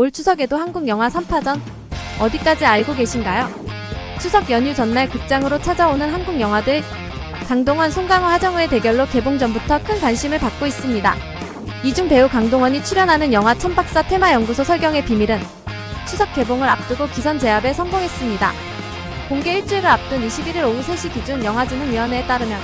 올 추석에도 한국 영화 3파전 어디까지 알고 계신가요? 추석 연휴 전날 극장으로 찾아오는 한국 영화들 강동원, 송강호, 하정우의 대결로 개봉 전부터 큰 관심을 받고 있습니다. 이중 배우 강동원이 출연하는 영화 천박사 테마연구소 설경의 비밀은 추석 개봉을 앞두고 기선 제압에 성공했습니다. 공개 일주일을 앞둔 21일 오후 3시 기준 영화진흥위원회에 따르면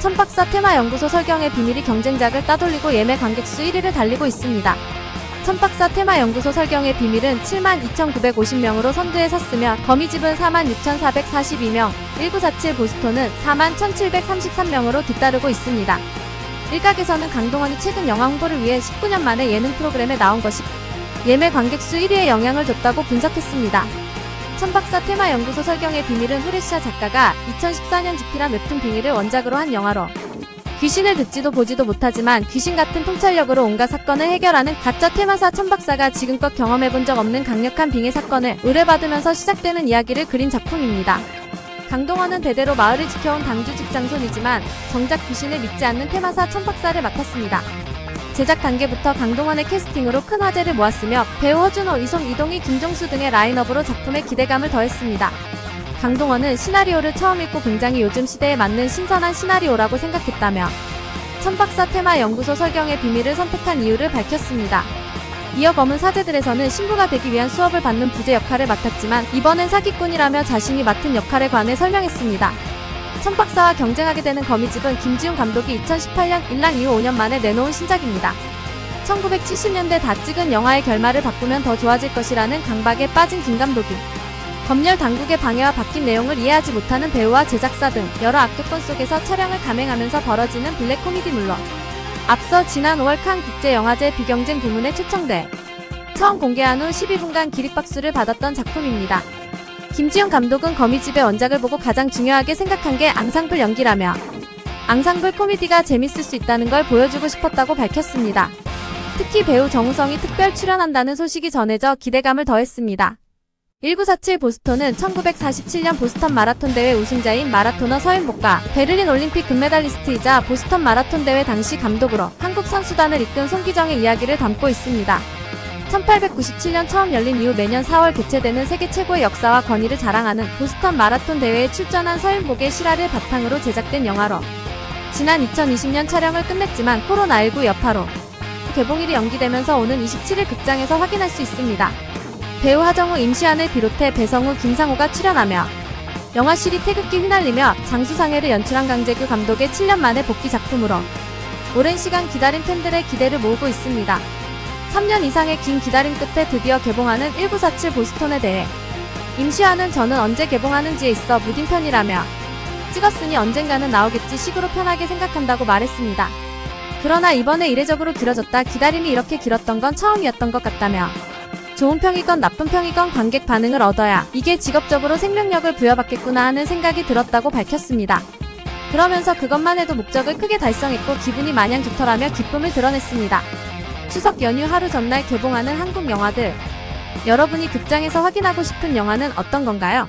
천박사 테마연구소 설경의 비밀이 경쟁작을 따돌리고 예매 관객수 1위를 달리고 있습니다. 천박사 테마연구소 설경의 비밀은 72,950명으로 선두에 섰으며 거미집은 46,442명, 1947 보스톤은 41,733명으로 뒤따르고 있습니다. 일각에서는 강동원이 최근 영화 홍보를 위해 19년 만에 예능 프로그램에 나온 것이 예매 관객 수 1위에 영향을 줬다고 분석했습니다. 천박사 테마연구소 설경의 비밀은 후레시아 작가가 2014년 집필한 웹툰 빙의를 원작으로 한 영화로 귀신을 듣지도 보지도 못하지만 귀신 같은 통찰력으로 온갖 사건을 해결하는 가짜 테마사 천박사가 지금껏 경험해본 적 없는 강력한 빙의 사건을 의뢰받으면서 시작되는 이야기를 그린 작품입니다. 강동원은 대대로 마을을 지켜온 당주 직장손이지만 정작 귀신을 믿지 않는 테마사 천박사를 맡았습니다. 제작 단계부터 강동원의 캐스팅으로 큰 화제를 모았으며 배우 허준호, 이송, 이동희, 김종수 등의 라인업으로 작품에 기대감을 더했습니다. 강동원은 시나리오를 처음 읽고 굉장히 요즘 시대에 맞는 신선한 시나리오라고 생각했다며 천박사 테마 연구소 설경의 비밀을 선택한 이유를 밝혔습니다. 이어 검은 사제들에서는 신부가 되기 위한 수업을 받는 부제 역할을 맡았지만 이번엔 사기꾼이라며 자신이 맡은 역할에 관해 설명했습니다. 천박사와 경쟁하게 되는 거미집은 김지훈 감독이 2018년 일랑 이후 5년 만에 내놓은 신작입니다. 1970년대 다 찍은 영화의 결말을 바꾸면 더 좋아질 것이라는 강박에 빠진 김 감독이 검열 당국의 방해와 바뀐 내용을 이해하지 못하는 배우와 제작사 등 여러 악조건 속에서 촬영을 감행하면서 벌어지는 블랙 코미디물로 앞서 지난 5월 칸 국제영화제 비경쟁 부문에 초청돼 처음 공개한 후 12분간 기립박수를 받았던 작품입니다. 김지훈 감독은 거미집의 원작을 보고 가장 중요하게 생각한 게 앙상블 연기라며 앙상블 코미디가 재밌을 수 있다는 걸 보여주고 싶었다고 밝혔습니다. 특히 배우 정우성이 특별 출연한다는 소식이 전해져 기대감을 더했습니다. 1947 보스턴은 1947년 보스턴 마라톤 대회 우승자인 마라토너 서인복과 베를린 올림픽 금메달리스트이자 보스턴 마라톤 대회 당시 감독으로 한국 선수단을 이끈 송기정의 이야기를 담고 있습니다. 1897년 처음 열린 이후 매년 4월 개최되는 세계 최고의 역사와 권위를 자랑하는 보스턴 마라톤 대회에 출전한 서인복의 실화를 바탕으로 제작된 영화로 지난 2020년 촬영을 끝냈지만 코로나19 여파로 개봉일이 연기되면서 오는 27일 극장에서 확인할 수 있습니다. 배우 하정우, 임시완을 비롯해 배성우, 김상우가 출연하며 영화 실이 태극기 휘날리며 장수상해를 연출한 강재규 감독의 7년 만에 복귀 작품으로 오랜 시간 기다린 팬들의 기대를 모으고 있습니다. 3년 이상의 긴 기다림 끝에 드디어 개봉하는 1947 보스톤에 대해 임시완은 저는 언제 개봉하는지에 있어 무딘 편이라며 찍었으니 언젠가는 나오겠지 식으로 편하게 생각한다고 말했습니다. 그러나 이번에 이례적으로 길어졌다 기다림이 이렇게 길었던 건 처음이었던 것 같다며 좋은 평이건 나쁜 평이건 관객 반응을 얻어야 이게 직업적으로 생명력을 부여받겠구나 하는 생각이 들었다고 밝혔습니다. 그러면서 그것만 해도 목적을 크게 달성했고 기분이 마냥 좋더라며 기쁨을 드러냈습니다. 추석 연휴 하루 전날 개봉하는 한국 영화들. 여러분이 극장에서 확인하고 싶은 영화는 어떤 건가요?